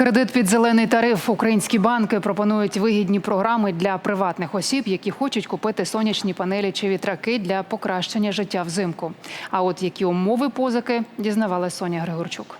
Кредит під зелений тариф. Українські банки пропонують вигідні програми для приватних осіб, які хочуть купити сонячні панелі чи вітраки для покращення життя взимку. А от які умови позики дізнавалась Соня Григорчук.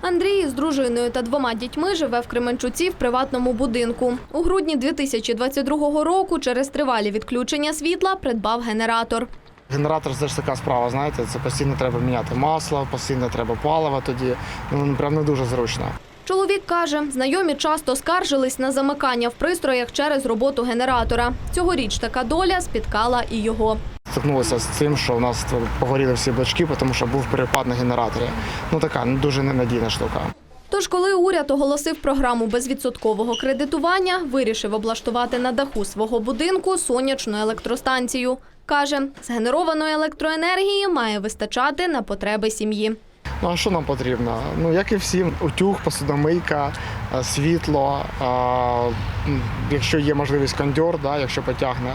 Андрій з дружиною та двома дітьми живе в Кременчуці в приватному будинку. У грудні 2022 року через тривалі відключення світла придбав генератор. Генератор це ж така справа, знаєте, це постійно треба міняти масло, постійно треба паливо тоді. Ну прям не дуже зручно. Чоловік каже, знайомі часто скаржились на замикання в пристроях через роботу генератора. Цьогоріч така доля спіткала і його. Стикнулися з цим, що у нас погоріли всі блочки, тому що був перепад на генераторі. Ну така ну, дуже ненадійна штука. Тож, коли уряд оголосив програму безвідсоткового кредитування, вирішив облаштувати на даху свого будинку сонячну електростанцію. Каже, згенерованої електроенергії має вистачати на потреби сім'ї. Ну а що нам потрібно? Ну як і всім, утюг, посудомийка, е, світло, е, м, якщо є можливість кондьор, да, якщо потягне.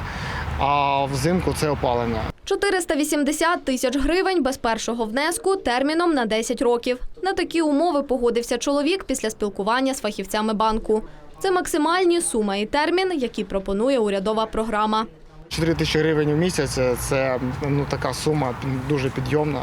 А взимку це опалення. 480 тисяч гривень без першого внеску терміном на 10 років. На такі умови погодився чоловік після спілкування з фахівцями банку. Це максимальні сума і термін, які пропонує урядова програма. 4 тисячі гривень у місяць це ну, така сума дуже підйомна,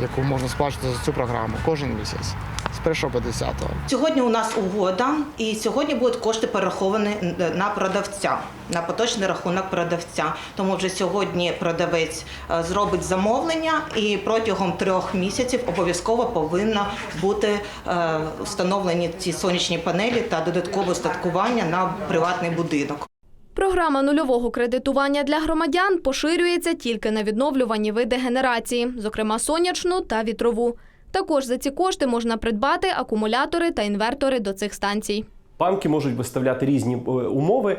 яку можна сплачувати за цю програму кожен місяць з 1 по 10. Сьогодні у нас угода, і сьогодні будуть кошти перераховані на продавця, на поточний рахунок продавця. Тому вже сьогодні продавець е, зробить замовлення, і протягом трьох місяців обов'язково повинно бути е, встановлені ці сонячні панелі та додаткове устаткування на приватний будинок. Програма нульового кредитування для громадян поширюється тільки на відновлювані види генерації, зокрема сонячну та вітрову. Також за ці кошти можна придбати акумулятори та інвертори до цих станцій. Банки можуть виставляти різні е, умови,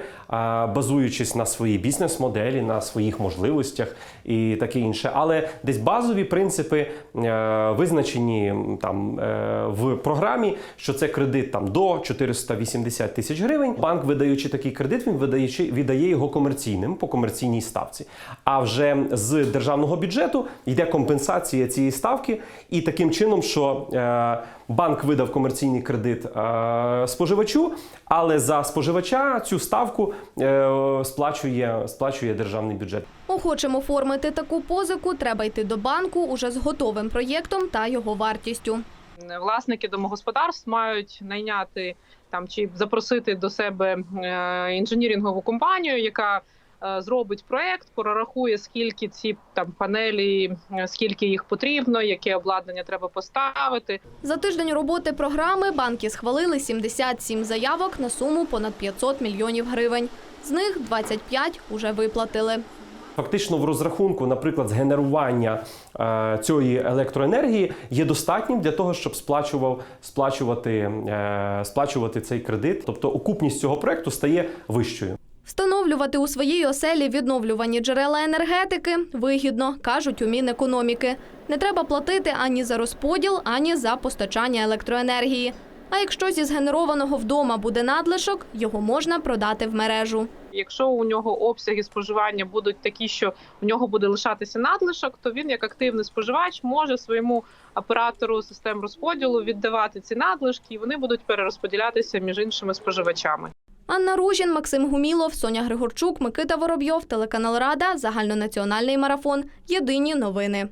базуючись на своїй бізнес-моделі, на своїх можливостях і таке інше. Але десь базові принципи е, визначені там е, в програмі, що це кредит там до 480 тисяч гривень. Банк, видаючи такий кредит, він видаючи віддає його комерційним по комерційній ставці. А вже з державного бюджету йде компенсація цієї ставки, і таким чином, що е, банк видав комерційний кредит е, споживачу, але за споживача цю ставку е, сплачує, сплачує державний бюджет. Охочим оформити таку позику, треба йти до банку уже з готовим проєктом та його вартістю. власники домогосподарств мають найняти там чи запросити до себе інженірингову компанію, яка зробить проект, прорахує скільки ці там панелі, е, скільки їх потрібно, яке обладнання треба поставити. За тиждень роботи програми банки схвалили 77 заявок на суму понад 500 мільйонів гривень. З них 25 уже виплатили. Фактично, в розрахунку, наприклад, згенерування е, цієї електроенергії є достатнім для того, щоб сплачував сплачувати, е, сплачувати цей кредит. Тобто окупність цього проекту стає вищою. Встановлювати у своїй оселі відновлювані джерела енергетики вигідно, кажуть у Мінекономіки. Не треба платити ані за розподіл, ані за постачання електроенергії. А якщо зі згенерованого вдома буде надлишок, його можна продати в мережу. Якщо у нього обсяги споживання будуть такі, що у нього буде лишатися надлишок, то він, як активний споживач, може своєму оператору систем розподілу віддавати ці надлишки, і вони будуть перерозподілятися між іншими споживачами. Анна Ружін, Максим Гумілов, Соня Григорчук, Микита Воробйов, телеканал Рада, загальнонаціональний марафон. Єдині новини.